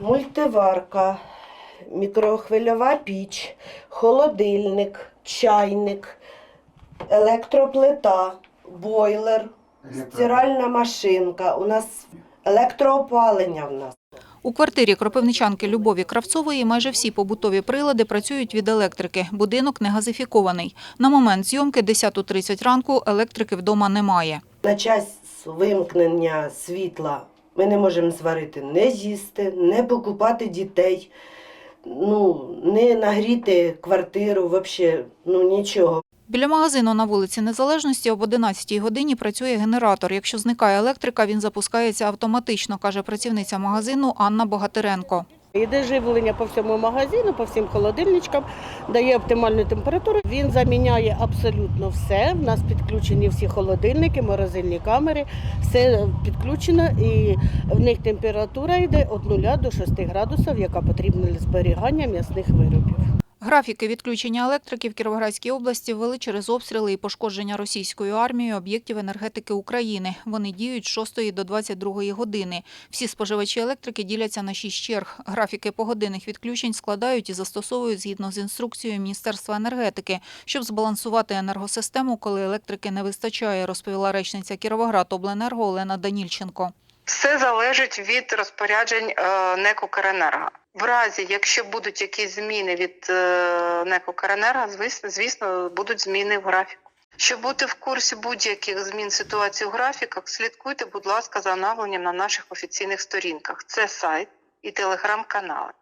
Мультиварка, мікрохвильова піч, холодильник, чайник, електроплита, бойлер, стиральна машинка. У нас електроопалення в нас. У квартирі кропивничанки Любові Кравцової майже всі побутові прилади працюють від електрики. Будинок не газифікований. На момент зйомки 10.30 ранку електрики вдома немає. На час вимкнення світла ми не можемо зварити не з'їсти, не покупати дітей, ну, не нагріти квартиру, взагалі, ну нічого. Біля магазину на вулиці Незалежності об 11 годині працює генератор. Якщо зникає електрика, він запускається автоматично, каже працівниця магазину Анна Богатиренко. Йде живлення по всьому магазину, по всім холодильничкам, дає оптимальну температуру. Він заміняє абсолютно все. У нас підключені всі холодильники, морозильні камери, все підключено і в них температура йде від 0 до 6 градусів, яка потрібна для зберігання м'ясних виробів. Графіки відключення електрики в Кіровоградській області ввели через обстріли і пошкодження російською армією об'єктів енергетики України. Вони діють з 6 до 22 години. Всі споживачі електрики діляться на 6 черг. Графіки погодинних відключень складають і застосовують згідно з інструкцією Міністерства енергетики, щоб збалансувати енергосистему, коли електрики не вистачає, розповіла речниця Кіровоградобленерго Олена Данільченко. Все залежить від розпоряджень е, НЕК «Укренерго». В разі, якщо будуть якісь зміни від е, НЕК «Укренерго», звісно, звісно, будуть зміни в графіку. Щоб бути в курсі будь-яких змін ситуації у графіках, слідкуйте, будь ласка, за оновленням на наших офіційних сторінках. Це сайт і телеграм-канали.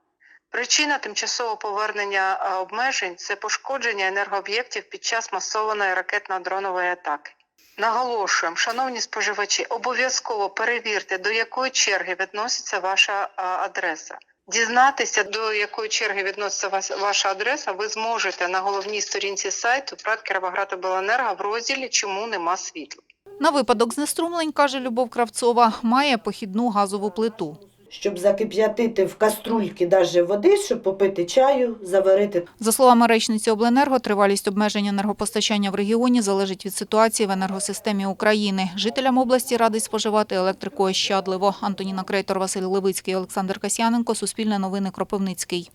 Причина тимчасового повернення е, обмежень це пошкодження енергооб'єктів під час масованої ракетно-дронової атаки. Наголошуємо, шановні споживачі, обов'язково перевірте, до якої черги відноситься ваша адреса. Дізнатися, до якої черги відноситься ваша адреса, ви зможете на головній сторінці сайту ПРАТ Кіровоградобленерго в розділі Чому нема світла. На випадок знеструмлень, каже Любов Кравцова, має похідну газову плиту. Щоб закип'ятити в каструльки даже води, щоб попити чаю, заварити За словами речниці Обленерго, тривалість обмежень енергопостачання в регіоні залежить від ситуації в енергосистемі України. Жителям області радить споживати електрику ощадливо. Антоніна Крейтор, Василь Левицький, Олександр Касьяненко, Суспільне новини Кропивницький.